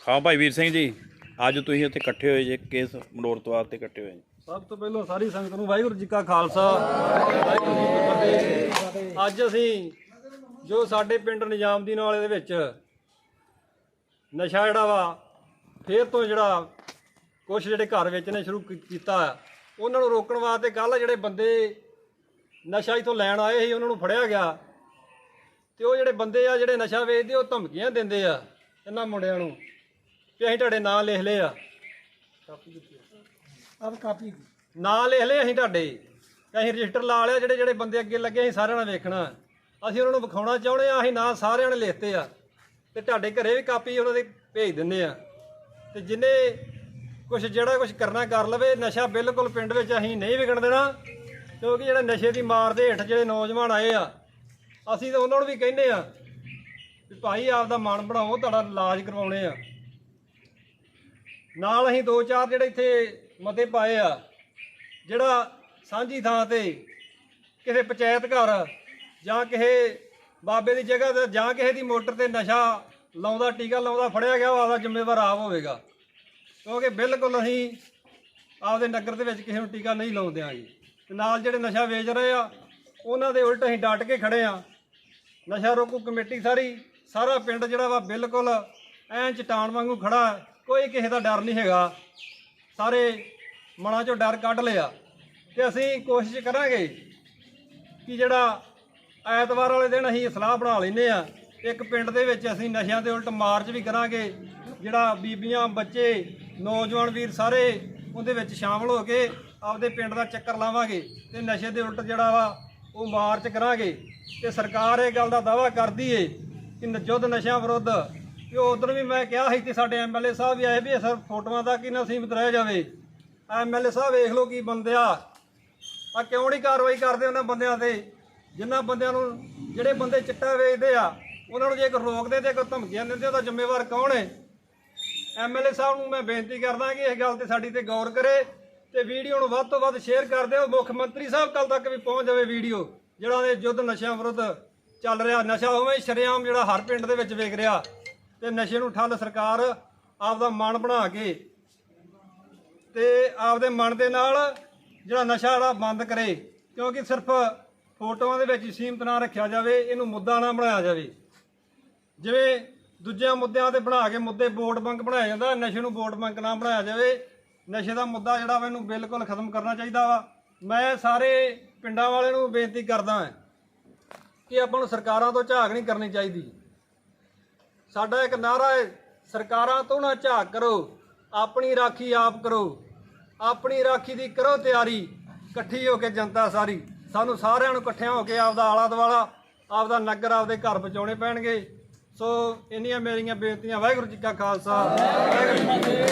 ਹਾਂ ਭਾਈ ਵੀਰ ਸਿੰਘ ਜੀ, ਅੱਜ ਤੁਸੀਂ ਇੱਥੇ ਇਕੱਠੇ ਹੋਏ ਜੇ, ਕੇਸ ਕਿਸ ਮਨੋਰਤਵਾਦ ਤੇ ਇਕੱਠੇ ਹੋਏ ਜੀ? ਸਭ ਤੋਂ ਪਹਿਲਾਂ ਸਾਰੀ ਸੰਗਤ ਨੂੰ ਵਾਹਿਗੁਰੂ ਜੀ ਕਾ ਖਾਲਸਾ, ਵਾਹਿਗੁਰੂ ਜੀ ਕੀ ਫਤਿਹ ਅੱਜ ਅਸੀਂ ਜੋ ਸਾਡੇ ਪਿੰਡ ਨਿਜ਼ਾਮਦੀ ਨਾਲੇ ਦੇ ਵਿੱਚ ਨਸ਼ਾ ਜਿਹੜਾ ਵਾ, ਫੇਰ ਤੋਂ ਜਿਹੜਾ ਕੁਝ ਜਿਹੜੇ ਘਰ ਵਿੱਚ ਨੇ ਸ਼ੁਰੂ ਕੀਤਾ ਉਹਨਾਂ ਨੂੰ ਰੋਕਣ ਵਾਸਤੇ ਕੱਲ ਜਿਹੜੇ ਬੰਦੇ ਨਸ਼ਾ ਇਥੋਂ ਲੈਣ ਆਏ ਸੀ, ਉਹਨਾਂ ਨੂੰ ਫੜਿਆ ਗਿਆ ਤੇ ਉਹ ਜਿਹੜੇ ਬੰਦੇ ਆ ਜਿਹੜੇ ਨਸ਼ਾ ਵੇਚਦੇ ਉਹ ਧਮਕੀਆਂ ਦਿੰਦੇ ਆ ਇਹਨਾਂ ਮੁੰਡਿਆਂ ਨੂੰ ਕਿ ਅਸੀਂ ਤੁਹਾਡੇ ਨਾਂ ਲਿਖ ਲਏ ਆ। ਆਪ ਕਾਪੀ ਨਾਂ ਲਿਖ ਲਏ ਅਸੀਂ ਤੁਹਾਡੇ। ਅਸੀਂ ਰਜਿਸਟਰ ਲਾ ਲਿਆ ਜਿਹੜੇ ਜਿਹੜੇ ਬੰਦੇ ਅੱਗੇ ਲੱਗੇ ਅਸੀਂ ਸਾਰਿਆਂ ਨੇ ਵੇਖਣਾ। ਅਸੀਂ ਉਹਨਾਂ ਨੂੰ ਵਿਖਾਉਣਾ ਚਾਹੁੰਦੇ ਆ ਅਸੀਂ ਨਾਂ ਸਾਰਿਆਂ ਨੇ ਲਿਖਤੇ ਆ। ਤੇ ਤੁਹਾਡੇ ਘਰੇ ਵੀ ਕਾਪੀ ਉਹਨਾਂ ਦੇ ਭੇਜ ਦਿੰਨੇ ਆ। ਤੇ ਜਿੰਨੇ ਕੁਝ ਜਿਹੜਾ ਕੁਝ ਕਰਨਾ ਕਰ ਲਵੇ ਨਸ਼ਾ ਬਿਲਕੁਲ ਪਿੰਡ ਵਿੱਚ ਅਸੀਂ ਨਹੀਂ ਵਿਕਣ ਦੇਣਾ ਕਿਉਂਕਿ ਜਿਹੜੇ ਨਸ਼ੇ ਦੀ ਮਾਰ ਦੇ ਹੇਠ ਜਿਹੜੇ ਨੌਜਵਾਨ ਆਏ ਆ ਅਸੀਂ ਤਾਂ ਉਹਨਾਂ ਨੂੰ ਵੀ ਕਹਿੰਦੇ ਆ ਵੀ ਭਾਈ ਆਪਦਾ ਮਨ ਬਣਾਓ, ਤੁਹਾਡਾ ਇਲਾਜ ਕਰਵਾਉਣੇ ਆ। ਨਾਲ ਅਸੀਂ ਦੋ ਚਾਰ ਜਿਹੜੇ ਇੱਥੇ ਮਤੇ ਪਾਏ ਆ, ਜਿਹੜਾ ਸਾਂਝੀ ਥਾਂ ਤੇ ਕਿਸੇ ਪੰਚਾਇਤ ਘਰ ਜਾਂ ਕਿਸੇ ਬਾਬੇ ਦੀ ਜਗ੍ਹਾ ਤੇ ਜਾਂ ਕਿਸੇ ਦੀ ਮੋਟਰ ਤੇ ਨਸ਼ਾ ਲਾਉਂਦਾ, ਟੀਕਾ ਲਾਉਂਦਾ, ਫੜਿਆ ਗਿਆ, ਉਹ ਆਦਾ ਜ਼ਿੰਮੇਵਾਰ ਆਪ ਹੋਵੇਗਾ। ਕਿਉਂਕਿ ਬਿਲਕੁਲ ਅਸੀਂ ਆਪਦੇ ਨਗਰ ਦੇ ਵਿੱਚ ਕਿਸੇ ਨੂੰ ਟੀਕਾ ਨਹੀਂ ਲਾਉਂਦੇ ਆ ਜੀ ਤੇ ਨਾਲ ਜਿਹੜੇ ਨਸ਼ਾ ਵੇਚ ਰਹੇ ਆ, ਉਹਨਾਂ ਦੇ ਉਲਟ ਅਸੀਂ ਡਟ ਕੇ ਖੜੇ ਆ। ਨਸ਼ਾ ਰੋਕੂ ਕਮੇਟੀ ਸਾਰੀ, ਸਾਰਾ ਪਿੰਡ ਜਿਹੜਾ ਵਾ ਬਿਲਕੁਲ ਐਂ ਚਟਾਨ ਵਾਂਗੂ ਖੜਾ ਕੋਈ ਕਿਸੇ ਦਾ ਡਰ ਨਹੀਂ ਹੈਗਾ। ਸਾਰੇ ਮਨਾਂ ਚੋਂ ਡਰ ਕੱਢ ਲਿਆ। ਤੇ ਅਸੀਂ ਕੋਸ਼ਿਸ਼ ਕਰਾਂਗੇ ਕਿ ਜਿਹੜਾ ਐਤਵਾਰ ਵਾਲੇ ਦਿਨ ਅਸੀਂ ਸਲਾਹ ਬਣਾ ਲੈਨੇ ਆ ਇੱਕ ਪਿੰਡ ਦੇ ਵਿੱਚ ਅਸੀਂ ਨਸ਼ਿਆਂ ਦੇ ਉਲਟ ਮਾਰਚ ਵੀ ਕਰਾਂਗੇ, ਜਿਹੜਾ ਬੀਬੀਆਂ, ਬੱਚੇ, ਨੌਜਵਾਨ ਵੀਰ ਸਾਰੇ ਉਹਦੇ ਵਿੱਚ ਸ਼ਾਮਲ ਹੋ ਕੇ ਆਪਦੇ ਪਿੰਡ ਦਾ ਚੱਕਰ ਲਾਵਾਂਗੇ। ਤੇ ਨਸ਼ੇ ਦੇ ਉਲਟ ਜਿਹੜਾ ਵਾ ਉਹ ਮਾਰਚ ਕਰਾਂਗੇ ਤੇ ਸਰਕਾਰ ਇਹ ਗੱਲ ਦਾ ਦਾਵਾ ਕਰਦੀ ਏ ਕਿ ਨ- ਯੁੱਧ ਨਸ਼ਿਆਂ ਵਿਰੁੱਧ। ਕਿ ਉਧਰ ਵੀ ਮੈਂ ਕਿਹਾ ਸੀ ਤੇ ਸਾਡੇ ਐਮਐਲਏ ਸਾਹਿਬ ਵੀ ਆਏ ਵੀ ਇਹ ਸਰ ਫੋਟੋਆਂ ਦਾ ਕਿ ਨਾ ਸੀਮਿਤ ਰਹਿ ਜਾਵੇ। ਐਮਐਲਏ ਸਾਹਿਬ ਵੇਖ ਲਓ ਕੀ ਬੰਦੇ ਆ। ਕਿਉਂ ਨਹੀਂ ਕਾਰਵਾਈ ਕਰਦੇ ਉਹਨਾਂ ਬੰਦਿਆਂ ਤੇ? ਜਿਨ੍ਹਾਂ ਬੰਦਿਆਂ ਨੂੰ ਜਿਹੜੇ ਬੰਦੇ ਚਿੱਟਾ ਵੇਚਦੇ ਆ, ਉਹਨਾਂ ਨੂੰ ਜੇ ਕੋਈ ਰੋਕਦੇ ਤੇ ਕੋਈ ਧਮਕੀਆਂ ਦਿੰਦੇ ਉਹਦਾ ਜ਼ਿੰਮੇਵਾਰ ਕੌਣ ਹੈ ਐਮਐਲਏ ਸਾਹਿਬ ਨੂੰ ਮੈਂ ਬੇਨਤੀ ਕਰਦਾ ਕਿ ਇਸ ਗੱਲ ਤੇ ਸਾਡੀ ਤੇ ਗੌਰ ਕਰੇ। ਤੇ ਵੀਡੀਓ ਨੂੰ ਵੱਧ ਤੋਂ ਵੱਧ ਸ਼ੇਅਰ ਕਰ ਦਿਓ। ਮੁੱਖ ਮੰਤਰੀ ਸਾਹਿਬ ਕੱਲ ਤੱਕ ਵੀ ਪਹੁੰਚ ਜਾਵੇ ਵੀਡੀਓ, ਜਿਹੜਾ ਇਹ ਯੁੱਧ ਨਸ਼ਿਆਂ ਵਿਰੁੱਧ ਚੱਲ ਰਿਹਾ। ਨਸ਼ਾ ਉਵੇਂ ਸ਼ਰੇਆਮ ਜਿਹੜਾ ਹਰ ਪਿੰਡ ਦੇ ਵਿੱਚ ਵੇਖ ਰਿਹਾ ਤੇ ਨਸ਼ੇ ਨੂੰ ਠੱਲ ਸਰਕਾਰ ਆਪਦਾ ਮਨ ਬਣਾ ਕੇ ਤੇ ਆਪਦੇ ਮਨ ਦੇ ਨਾਲ ਜਿਹੜਾ ਨਸ਼ਾ ਜਿਹੜਾ ਬੰਦ ਕਰੇ, ਕਿਉਂਕਿ ਸਿਰਫ ਫੋਟੋਆਂ ਦੇ ਵਿੱਚ ਸੀਮਤ ਨਾ ਰੱਖਿਆ ਜਾਵੇ, ਇਹਨੂੰ ਮੁੱਦਾ ਨਾ ਬਣਾਇਆ ਜਾਵੇ। ਜਿਵੇਂ ਦੂਜਿਆਂ ਮੁੱਦਿਆਂ ਤੇ ਬਣਾ ਕੇ ਮੁੱਦੇ ਵੋਟ ਬੈਂਕ ਬਣਾਇਆ ਜਾਂਦਾ, ਨਸ਼ੇ ਨੂੰ ਵੋਟ ਬੈਂਕ ਨਾ ਬਣਾਇਆ ਜਾਵੇ ਨਸ਼ੇ ਦਾ ਮੁੱਦਾ ਜਿਹੜਾ ਵਾ ਇਹਨੂੰ ਬਿਲਕੁਲ ਖਤਮ ਕਰਨਾ ਚਾਹੀਦਾ ਵਾ। ਮੈਂ ਸਾਰੇ ਪਿੰਡਾਂ ਵਾਲਿਆਂ ਨੂੰ ਬੇਨਤੀ ਕਰਦਾ ਹਾਂ ਕਿ ਆਪਾਂ ਨੂੰ ਸਰਕਾਰਾਂ ਤੋਂ ਝਾਕ ਨਹੀਂ ਕਰਨੀ ਚਾਹੀਦੀ। ਸਾਡਾ ਇੱਕ ਨਾਰਾ ਹੈ, ਸਰਕਾਰਾਂ ਤੋਂ ਨਾ ਝਾਕ ਕਰੋ, ਆਪਣੀ ਰਾਖੀ ਆਪ ਕਰੋ, ਆਪਣੀ ਰਾਖੀ ਦੀ ਕਰੋ ਤਿਆਰੀ, ਇਕੱਠੀ ਹੋ ਕੇ ਜਨਤਾ ਸਾਰੀ। ਸਾਨੂੰ ਸਾਰਿਆਂ ਨੂੰ ਇਕੱਠਿਆਂ ਹੋ ਕੇ ਆਪਦਾ ਆਲਾ ਦੁਆਲਾ, ਆਪਦਾ ਨਗਰ, ਆਪਦੇ ਘਰ ਬਚਾਉਣੇ ਪੈਣਗੇ। ਸੋ ਇੰਨੀਆਂ ਮੇਰੀਆਂ ਬੇਨਤੀਆਂ, ਵਾਹਿਗੁਰੂ ਜੀ ਕਾ ਖਾਲਸਾ, ਵਾਹਿਗੁਰੂ ਜੀ ਕੀ ਫਤਿਹ।